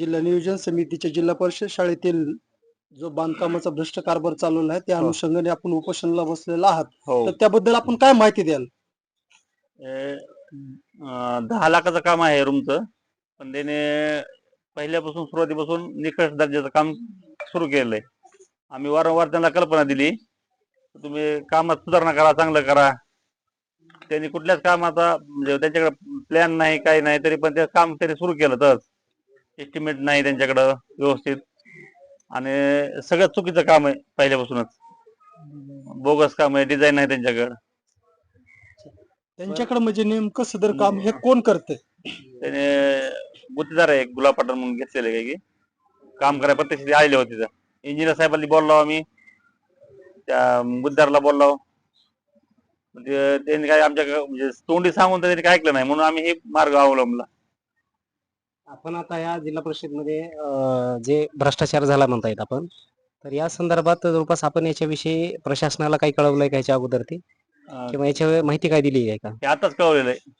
जिल्हा नियोजन समितीच्या जिल्हा परिषद शाळेतील जो बांधकामाचा भ्रष्ट कारभार चालवला आहे त्या हो. अनुषंगाने आपण उपोषणाला बसलेला आहात. हो. तर त्याबद्दल आपण काय माहिती द्याल? अं, दहा लाखाचं काम आहे रूमचं. पण त्याने पहिल्यापासून सुरुवातीपासून निकष दर्जाचं काम सुरू केलंय. आम्ही वारंवार त्यांना कल्पना दिली. तुम्ही कामात सुधारणा करा चांगलं करा. त्यांनी कुठल्याच कामाचा म्हणजे त्यांच्याकडे प्लॅन नाही काही नाही तरी पण ते काम त्यांनी सुरू केलं तर. एस्टिमेट नाही त्यांच्याकडं व्यवस्थित. आणि सगळ्यात चुकीचं काम आहे पहिल्यापासूनच. बोगस काम आहे डिझाईन नाही त्यांच्याकडं. त्यांच्याकडे म्हणजे नेमकं सदर काम हे कोण करते त्याने गुत्तेदार आहे एक गुलाब पाटण म्हणून घेतलेले काही की. काम करायला प्रत्यक्ष आलेले होते तिथं. इंजिनियर साहेबांनी बोललो आम्ही. त्या गुत्तेदाराला बोललो म्हणजे त्यांनी काय आमच्या म्हणजे तोंडी सांगून तर त्यांनी काय ऐकलं नाही म्हणून आम्ही हे मार्ग अवलंबला. आपण आता या जिल्हा परिषदमध्ये जे भ्रष्टाचार झाला म्हणता येत आपण तर या संदर्भात जवळपास आपण याच्याविषयी प्रशासनाला काही कळवलंय का याच्या अगोदर ते? किंवा याच्या माहिती काय दिली आहे का? हे आताच कळवलेलं आहे.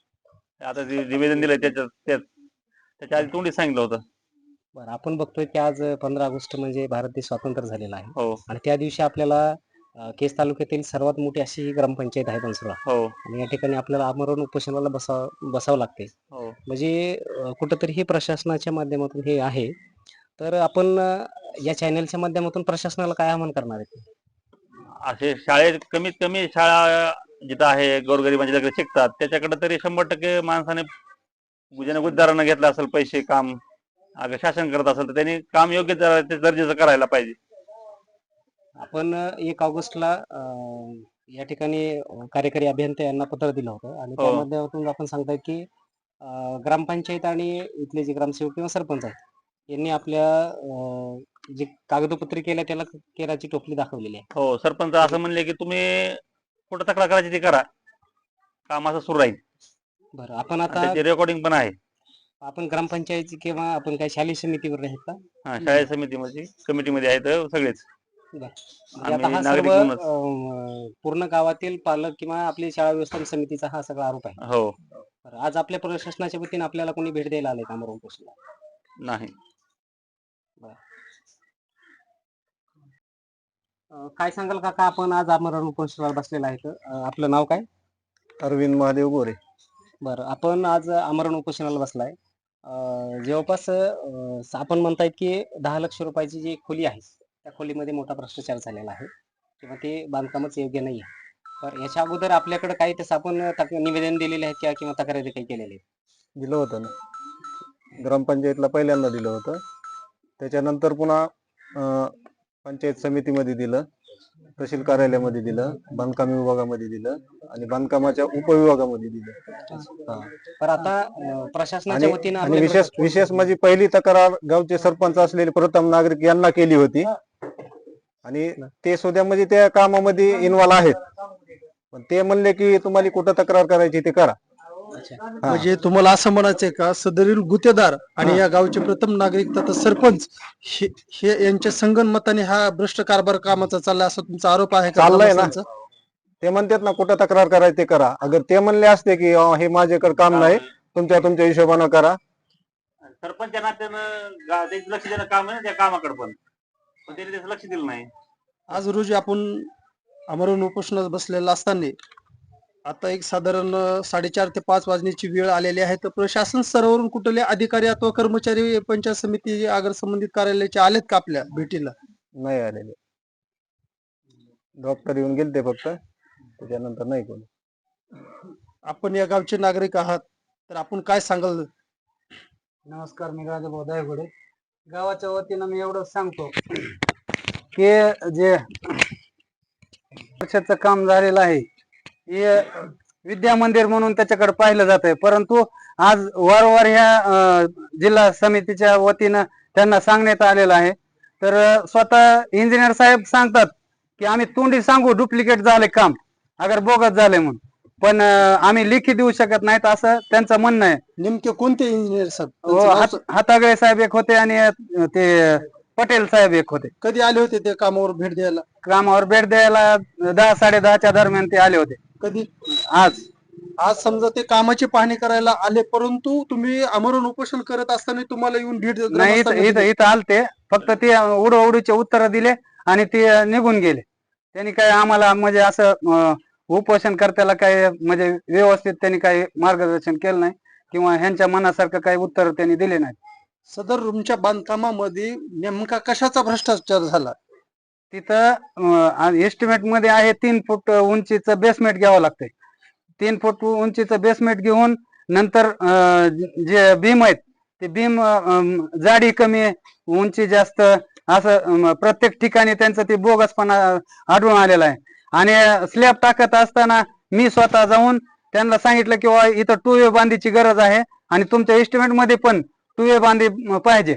आता जे निवेदन दिलंय त्याच्यात त्यात त्याच्या आधी तोंडी सांगितलं होतं. बरं आपण बघतोय की आज पंधरा ऑगस्ट म्हणजे भारत देश स्वतंत्र झालेला आहे. हो. आणि त्या दिवशी आपल्याला अं, केस तालुक्यातील सर्वात मोठी अशी ही ग्रामपंचायत आहे बनसुरा. हो. आणि या ठिकाणी आपल्याला आमरण उपोषणाला बसाव बसावं लागते. हो. म्हणजे अं, कुठंतरी हे प्रशासनाच्या माध्यमातून हे आहे. तर आपण अं, या चॅनलच्या माध्यमातून प्रशासनाला काय आवाहन करणार आहे? असे शाळेत कमीत कमी शाळा जिथं आहे गोरगरिबांच्या शिकतात त्याच्याकडे तरी शंभर टक्के माणसाने ज्याने गुद्दारानं घेतलं असेल पैसे काम. अगं शासन करत असेल तर त्यांनी काम योग्य दर- ते दर्जाचं करायला पाहिजे. आपण एक ऑगस्टला अ, या ठिकाणी कार्यकारी अभियंता यांना पत्र दिलं होतं. आणि त्या हो. माध्यमातून आपण सांगताय की अ, ग्रामपंचायत आणि इथले जे ग्रामसेवक किंवा सरपंच आहेत यांनी आपल्या अ, जे कागदपत्रे केल्या त्याला केराची टोपली दाखवलेली आहे. हो सरपंच असं म्हणले की तुम्ही कुठं तक्रार करायची ती करा. काम असं सुरू राहील. बरं आपण आणि आता त्याची रेकॉर्डिंग पण आहे. आपण ग्रामपंचायत किंवा आपण काय शालेय समितीवर आहेत का? हा शाळा समितीमध्ये कमिटीमध्ये आहेत सगळेच. म्हणजे आता हा नागरिक सर्व. अ, पूर्ण गावातील पालक किंवा आपली शाळा व्यवस्थापन समितीचा हा सगळा आरोप आहे. हो. बरं, आज आपल्या प्रशासनाच्या वतीने आपल्याला कोणी भेट द्यायला आले का अमरावती पोस्टला नाही अ, काय सांगाल काका आपण? आज आमरण उपोषणाला बसलेला आहे तर, अ, आपलं नाव काय? अरविंद महादेव गोरे. बरं आपण आज आमरण उपोषणाला बसलाय. अ, जवळपास अ, आपण म्हणतायत की दहा लक्ष रुपयाची जी खोली आहे त्या खोलीमध्ये मोठा भ्रष्टाचार झालेला आहे. किंवा ते बांधकामच योग्य नाही आहे. तर याच्या अगोदर आपल्याकडे काही तसं आपण तक- निवेदन दिलेले आहेत किंवा किंवा तक्रारी काही केलेले आहेत? दिलं होतं ना. ग्रामपंचायतला पहिल्यांदा दिलं होतं. त्याच्यानंतर पुन्हा अं, पंचायत समितीमध्ये दिलं. तहसील कार्यालयामध्ये दिलं. बांधकाम विभागामध्ये दिलं. आणि बांधकामाच्या उपविभागामध्ये दिलं. पण आता अ, प्रशासनाच्या आणि वतीनं आणि आपल्याकडे- विशेष विशेष म्हणजे पहिली तक्रार गावचे सरपंच असलेले प्रथम नागरिक यांना केली होती. आणि ते सुद्धा म्हणजे त्या कामामध्ये इन्व्हॉल्व आहेत पण ते म्हणले की तुम्हाला कुठं तक्रार करायची ते करा. म्हणजे तुम्हाला असं म्हणायचंय का सदरील गुत्तेदार आणि या गावचे प्रथम नागरिक तथा सरपंच हे हे यांच्या संगनमताने हा भ्रष्ट कारभार कामाचा चाललाय असा तुमचा आरोप आहे का चाललाय ना. ग्रामस्थांचा? ते म्हणतात ना कुठं तक्रार करायची ते करा अगर ते म्हणले असते की अं, हे माझ्याकडे काम नाही तुमच्या तुमच्या हिशोबानं करा सरपंच नात्यानं गा- त्याचं लक्ष देणं काम आहे ना त्या कामाकडे पण पण त्यांनी त्याचं लक्ष दिलं नाही. आज रोजी आपण अमरून उपोषणात बसलेला असताना आता एक साधारण साडेचार ते पाच वाजण्याची वेळ आलेली आहे. तर प्रशासन स्तरावरून कुठले अधिकारी अथवा कर्मचारी पंचायत समिती आगर संबंधित कार्यालयाचे आलेत का आपल्या भेटीला? नाही आलेले. डॉक्टर येऊन गेले ते फक्त. त्याच्यानंतर नाही कोणी. आपण या गावचे नागरिक आहात. तर आपण काय सांगाल? नमस्कार मी राजाभाऊ दायगुडे. गावाच्या वतीनं मी एवढंच सांगतो. की जे वर्षाचं काम झालेलं आहे हे विद्या मंदिर म्हणून त्याच्याकडे पाहिलं जात आहे. परंतु आज वारंवार ह्या जिल्हा समितीच्या वतीनं त्यांना सांगण्यात आलेलं आहे. तर स्वतः इंजिनियर साहेब सांगतात की आम्ही तोंडी सांगू डुप्लिकेट झाले काम. अगर बोगस झाले म्हणून. पण आम्ही लिखी देऊ शकत नाहीत असं त्यांचं म्हणणं आहे. नेमके कोणते इंजिनियर साहेब हो हात हातागळे साहेब एक होते आणि ते पटेल साहेब एक होते. कधी आले होते ते कामावर भेट द्यायला? कामावर भेट द्यायला दहा साडे दहाच्या दरम्यान ते आले होते. कधी? आज. आज समजा ते कामाची पाहणी करायला आले परंतु तुम्ही आमरण उपोषण करत असताना तुम्हाला येऊन भीड नाही इथं इथं आलते. फक्त ते उडवडीचे उत्तर दिले आणि ते निघून गेले. त्यांनी काय आम्हाला म्हणजे असं उपोषण करताना काय म्हणजे व्यवस्थित त्यांनी काही मार्गदर्शन केलं नाही किंवा ह्यांच्या मनासारखं काही उत्तर त्यांनी दिले नाही. सदर रूमच्या बांधकामामध्ये नेमका कशाचा भ्रष्टाचार झाला? तिथं एस्टिमेटमध्ये आहे तीन फूट उंचीचं बेसमेंट घ्यावं लागतंय. तीन फूट उंचीचं बेसमेंट घेऊन नंतर जे बीम आहेत ते बीम जाडी कमी उंची जास्त असं प्रत्येक ठिकाणी त्यांचं ते बोगसपणा आढळून आलेला आहे. आणि स्लॅब टाकत असताना मी स्वतः जाऊन त्यांना सांगितलं की इथं टू वे बांधीची गरज आहे आणि तुमच्या एस्टिमेटमध्ये पण टू वे बांधी पाहिजे.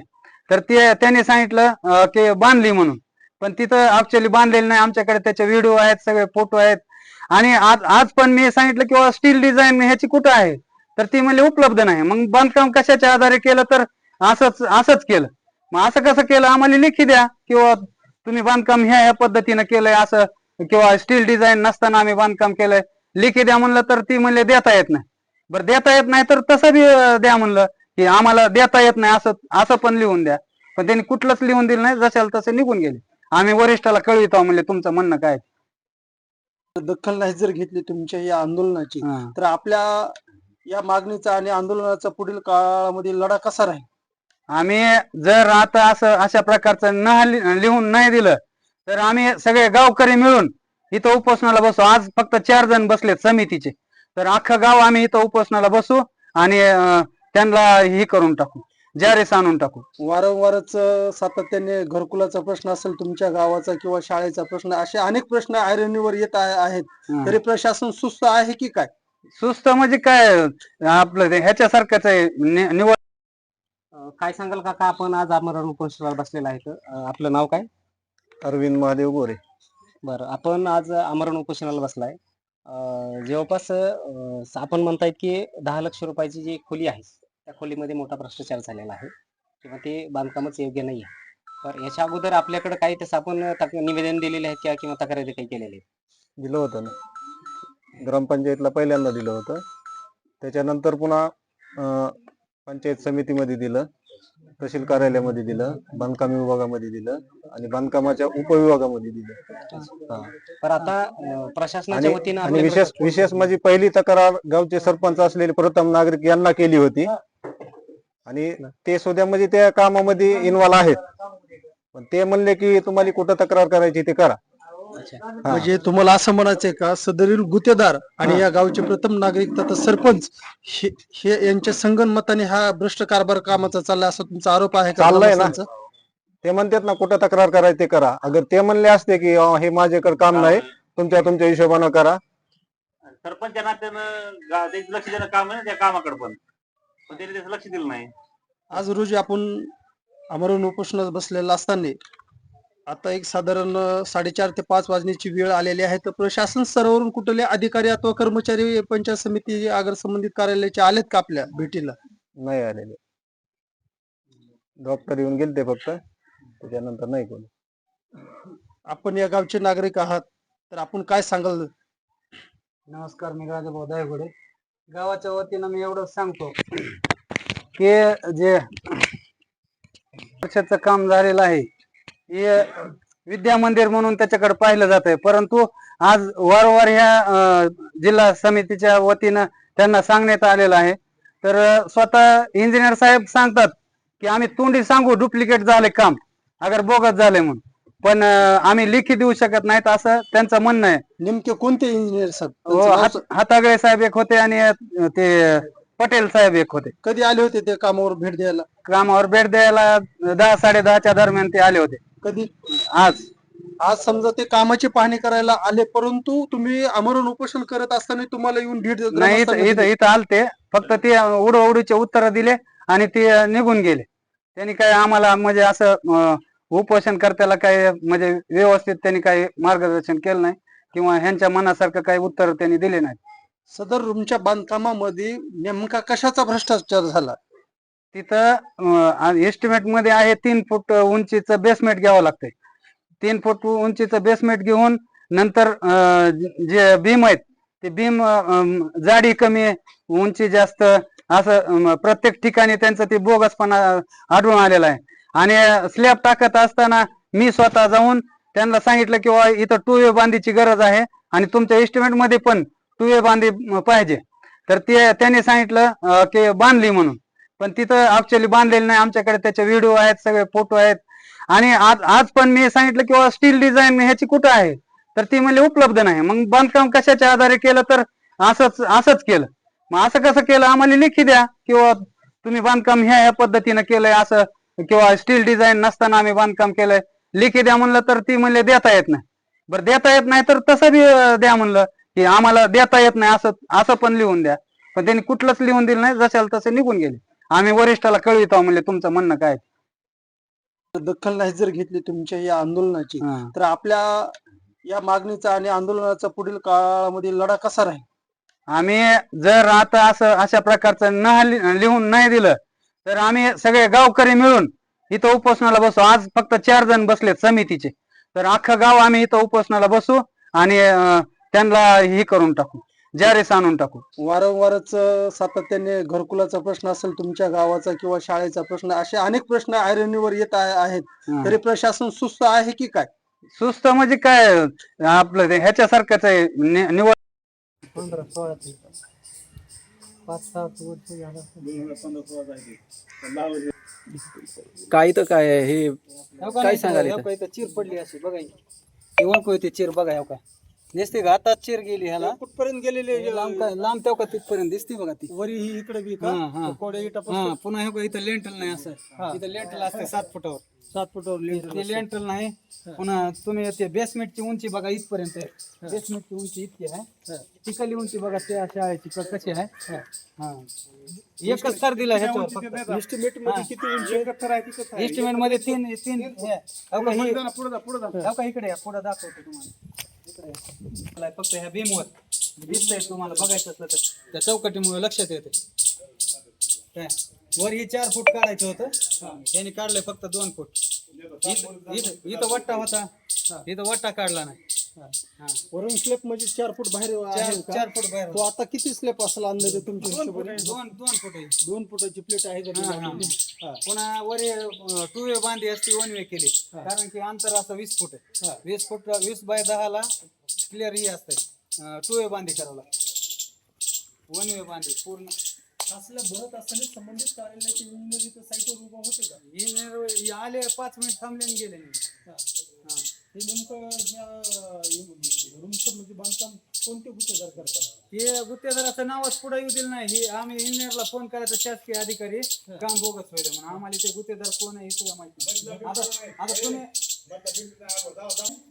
तर ते त्यांनी सांगितलं की बांधली म्हणून. पण तिथं ऍक्च्युअली बांधलेली नाही. आमच्याकडे त्याचे व्हिडिओ आहेत सगळे फोटो आहेत. आणि आज आज पण मी सांगितलं की स्टील डिझाईन ह्याची कुठं आहे? तर ती म्हणजे उपलब्ध नाही. मग बांधकाम कशाच्या आधारे केलं तर असंच असंच केलं. मग असं कसं केलं? आम्हाला लिखी द्या किंवा तुम्ही बांधकाम ह्या ह्या पद्धतीनं केलंय असं किंवा स्टील डिझाईन नसताना आम्ही बांधकाम केलंय. लिखी द्या म्हणलं तर ती म्हणले देता येत नाही. बरं देता येत नाही तर तसं बी द्या म्हणलं की आम्हाला देता येत नाही असं असं पण लिहून द्या. पण त्यांनी कुठलंच लिहून दिलं नाही जशाला तसे निघून गेले. आम्ही वरिष्ठाला कळवितो म्हणले तुमचं म्हणणं काय. दखल नाही जर घेतली तुमच्या या आंदोलनाची. तर आपल्या या मागणीचा आणि आंदोलनाचा पुढील काळामध्ये लढा कसा राहील? आम्ही जर आता असं अशा प्रकारचं न लिहून नाही दिलं तर आम्ही सगळे गावकरी मिळून इथं उपोषणाला बसू. आज फक्त चार जण बसलेत समितीचे. तर अख्खं गाव आम्ही इथं उपोषणाला बसू आणि त्यांना हे करून टाकू. जारीस आणून टाकू. वारंवारच सातत्याने घरकुलाचा प्रश्न असेल तुमच्या गावाचा किंवा शाळेचा प्रश्न असे अनेक प्रश्न ऐरणीवर येत आहे- आहेत. हं. तरी प्रशासन सुस्त आहे की काय? सुस्त म्हणजे काय? आपलं ते ह्याच्यासारखंच आहे. नि- निवड काय सांगाल काका? आपण आज आमरण उपोषणाला बसलेला आहे अं, आपलं नाव काय? अरविंद महादेव गोरे. बरं आपण आज आमरण उपोषणाला बसलाय. अं, जवळपास अं, आपण म्हणतायत की दहा लक्ष रुपयाची जी खोली आहे त्या खोलीमध्ये मोठा भ्रष्टाचार झालेला आहे किंवा ते बांधकामच योग्य नाही आहे. तर याच्या अगोदर आपल्याकडे काही तसं आपण तक- निवेदन दिलेले आहेत किंवा किंवा तक्रारी काही केलेले आहेत? दिलं होतं ना. ग्रामपंचायतला पहिल्यांदा दिलं होतं. त्याच्यानंतर पुन्हा अं, पंचायत समितीमध्ये दिलं. तहसील कार्यालयामध्ये दिलं बांधकाम विभागामध्ये दिलं आणि बांधकामाच्या उपविभागामध्ये दिलं हा. तर आता अं, प्रशासनाच्या आणि वतीनं आणि आपल्याकडे- विशेष विशेष म्हणजे पहिली तक्रार गावचे सरपंच असलेले प्रथम नागरिक यांना केली होती आणि ते सुद्धा म्हणजे त्या कामामध्ये इन्व्हॉल्व आहेत पण ते म्हणले की तुम्हाला कुठं तक्रार करायची ते करा. म्हणजे तुम्हाला असं म्हणायचंय का सदरील गुत्तेदार आणि या गावचे प्रथम नागरिक तथा सरपंच हे हे यांच्या संगनमताने हा भ्रष्ट कारभार कामाचा चाललाय असा तुमचा आरोप आहे का? चाललाय ना. ग्रामस्थांचा? ते म्हणतात ना कुठं तक्रार करायची ते करा. अगर ते म्हणले असते की अं, हे माझ्याकडे काम नाही तुमच्या तुमच्या हिशोबानं करा. सरपंच नात्यानं गा- त्याचं लक्ष देणं काम आहे ना त्या कामाकडे पण. पण त्यांनी त्याचं लक्ष दिलं नाही. आज रोजी आपण अमरून उपोषणात बसलेला असताना आता एक साधारण साडेचार ते पाच वाजण्याची वेळ आलेली आहे. तर प्रशासन स्तरावरून कुठले अधिकारी अथवा कर्मचारी पंचायत समिती आगर संबंधित कार्यालयाचे आलेत का आपल्या भेटीला? नाही आलेले. डॉक्टर येऊन गेले ते फक्त. त्याच्यानंतर नाही कोणी. आपण या गावचे नागरिक आहात. तर आपण काय सांगाल? नमस्कार मी राजाभाऊ दायगुडे. गावाच्या वतीनं मी एवढंच सांगतो की जे वर्षाचं काम झालेलं आहे विद्या मंदिर म्हणून त्याच्याकडे पाहिलं जात आहे परंतु आज वारंवार ह्या जिल्हा समितीच्या वतीनं त्यांना सांगण्यात आलेलं आहे. तर स्वतः इंजिनियर साहेब सांगतात की आम्ही तोंडी सांगू डुप्लिकेट झाले काम. अगर बोगस झाले म्हणून. पण आम्ही लिखी देऊ शकत नाहीत असं त्यांचं म्हणणं आहे. नेमके कोणते इंजिनियर साहेब? हो, हातागळे साहेब एक होते आणि ते पटेल साहेब एक होते. कधी आले होते ते कामावर भेट द्यायला? कामावर भेट द्यायला दहा साडे दहाच्या दरम्यान ते आले होते. कधी आज आज समजा ते कामाची पाहणी करायला आले परंतु तुम्ही अमरण उपोषण करत असताना तुम्हाला येऊन भीड नाही इथं ग्रामस्थांनी इथं आलते. फक्त ते उडवडीचे उत्तर दिले आणि ते निघून गेले. त्यांनी काय आम्हाला म्हणजे असं अं, उपोषण करताना काही म्हणजे व्यवस्थित त्यांनी काही मार्गदर्शन केलं नाही किंवा ह्यांच्या मनासारखं काही उत्तर त्यांनी दिले नाही. सदर रूमच्या बांधकामामध्ये नेमका कशाचा भ्रष्टाचार झाला? तिथं एस्टिमेटमध्ये आहे तीन फूट उंचीचं बेसमेंट घ्यावं लागतंय. तीन फूट उंचीचं बेसमेंट घेऊन नंतर जे बीम आहेत ते बीम जाडी कमी आहे, उंची जास्त असं प्रत्येक ठिकाणी त्यांचं ते बोगसपणा आढळून आलेला आहे. आणि स्लॅब टाकत असताना मी स्वतः जाऊन त्यांना सांगितलं की "बुवा, इथं टू वे बांधीची गरज आहे आणि तुमच्या एस्टिमेटमध्ये पण टू वे बांधी पाहिजे. तर ते त्यांनी सांगितलं की बांधली म्हणून. पण तिथं ऍक्च्युअली बांधलेलं नाही आमच्याकडे. त्याचे व्हिडिओ आहेत सगळे फोटो आहेत. आणि आज आज पण मी सांगितलं किंवा स्टील डिझाईन ह्याची कुठं आहे? तर ती म्हणजे उपलब्ध नाही. मग बांधकाम कशाच्या आधारे केलं तर असंच असंच केलं. मग असं कसं केलं? आम्हाला लिखी द्या किंवा तुम्ही बांधकाम ह्या ह्या पद्धतीनं केलंय असं किंवा स्टील डिझाईन नसताना आम्ही बांधकाम केलंय. लिखी द्या म्हणलं तर ती म्हणले देता येत नाही. बरं देता येत नाही तर तसं बी द्या म्हणलं की आम्हाला देता येत नाही असं असं पण लिहून द्या. पण त्यांनी कुठलंच लिहून दिलं नाही जशाला तसे निघून गेले. आम्ही वरिष्ठाला कळवितो म्हणले तुमचं म्हणणं काय? दखल नाही जर घेतली तुमच्या या आंदोलनाची हा. तर आपल्या या मागणीचा आणि आंदोलनाचा पुढील काळामध्ये लढा कसा राहील? आम्ही जर आता असं अशा प्रकारचं न लि- लिहून नाही दिलं तर आम्ही सगळे गावकरी मिळून इथं उपोषणाला बसू. आज फक्त चार जण बसलेत समितीचे. तर अख्खं गाव आम्ही इथं उपोषणाला बसू आणि अं, त्यांना हे करून टाकू. जारीस आणून टाकू. वारंवारच सातत्याने घरकुलाचा प्रश्न असेल तुमच्या गावाचा किंवा शाळेचा प्रश्न असे अनेक प्रश्न ऐरणीवर येत आहे- आहेत. हा. तरी प्रशासन सुस्त आहे की काय? सुस्त म्हणजे काय आपलं ते ह्याच्यासारखंच आहे नि- निवड काय तर काय आहे? हे काय सांगाल इथं? चिर पडली अशी बघा ही. ओळख होते चिर बघा हो का दिसते का? आता चिर गेली ह्याला. कुठपर्यंत गेलेले हे लांब काय? लांब तेव्हा का तिथपर्यंत? दिसते बघा ती. वरी ही इकडे बी हा, हा. कोड्या इटा हा पुन्हा हे बघा इथं लेंटल नाही असं. इथं लेंटल असते सात फुटावर. सात फुटावर ते लेंटल नाही. पुन्हा तुम्ही ते बेसमेंटची उंची बघा इथपर्यंत आहे. बेसमेंटची उंची इतकी आहे. तिकली उंची बघा त्या शाळेची क- कशी आहे. हा. एकच सर दिला ह्याच्यावर फक्त. एस्टिमेट मध्ये किती उंची एस्टिमेट मध्ये तीन तीन हे, हो का, ही- हो का, इकडे पुढे दाखवतो तुम्हाला. फक्त ह्या बीमवर दिसतंय तुम्हाला बघायचं असलं तर. त्या चौकटीमुळे लक्षात येते काय? वर ही चार फूट काढायचं होतं. त्याने काढलंय फक्त दोन फूट. इथं इथं- वट्टा होता. इथं वट्टा काढला नाही. वरून स्लेप म्हणजे चार फूट बाहेर चार आहे का? चार फूट बाहेर तो आता किती स्लेप असेल अंदाजे तुमच्या दोन फूट हिशोबाने? दोन दोन फूट आहे दोन फुटाची प्लेट आहे का हा, हा. हा. पुन्हा वर टू वे बांधी असते वन वे केली कारण की अंतर असं वीस फूट आहे वीस फूट वीस बाय दहाला क्लिअर ही असते टू वे बांधी करावं लागते वन वे बांधी पूर्ण असल्या भरत असताना संबंधित कार्यालयाचे साईटवर उभा होते का इंजिनियर आले पाच मिनिट थांबले आणि गेले नाही. हा. हे नेमकं रूमचं म्हणजे बांधकाम कोणते गुत्तेदार करतात? हे गुत्तेदाराचं नावच पुढे येऊ दिलं नाही. हे आम्ही इंजिनियरला फोन करायचा शासकीय अधिकारी काम बोगस व्हायला म्हणून. आम्हाला ते गुत्तेदार कोण आहे हे सुद्धा माहिती नाही. आता आता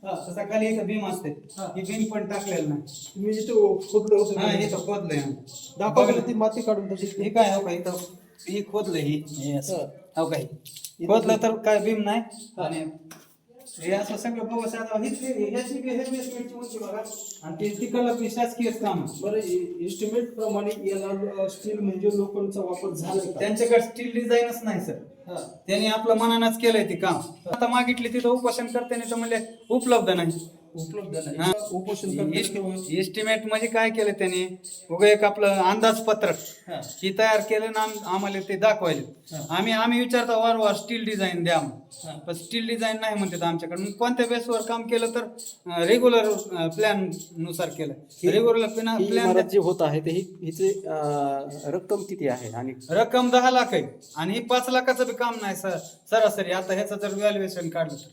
हा, तसा खाली एक भीम असते. ही. भीम पण टाकलेलं नाही. तुम्ही इथं खोदलं होतं हा का? इथं खोदलंय. आम्ही. दाखवा ती माती काढून तशी. हे काय हो का इथं? ही खोदलंय ही. हे असं. हो. का हे? खोदलं तर काय भीम नाही? आणि हे असं सगळं बघा हे बेसमेंटची उंची आणि ते तिकडलं बी शासकीयच काम. बरं एस्टिमेट प्रमाणे याला स्टील म्हणजे लोखंडचा वापर झालाय का? त्यांच्याकडे स्टील डिझाईनच नाही सर त्यांनी आपलं मनानच केलंय ते काम. आता मागितली तिथं उपोषण करताना तर म्हणले उपलब्ध नाही. उपलब्ध हा. नाही उपोषण करताना एस्टिमेट म्हणजे काय केलं त्यांनी? उगा एक आपलं अंदाजपत्रक ही. तयार केलं ना आम- आम्हाला ते दाखवायले. आम्ही आम्ही विचारतो वारंवार स्टील डिझाईन द्या म्हणून. पण स्टील डिझाईन नाही म्हणतात आमच्याकडे. मग कोणत्या बेसवर काम केलं तर रेग्युलर प्लॅननुसार केलं. रेग्युलर ही प्लॅन इमारत जी होत आहे ते ही हिचे अं, रक्कम किती आहे? आणि रक्कम दहा लाख आहे. आणि ही पाच लाखाचं बी काम नाही सर सरासरी. आता ह्याचं जर व्हॅल्युएशन काढलं तर.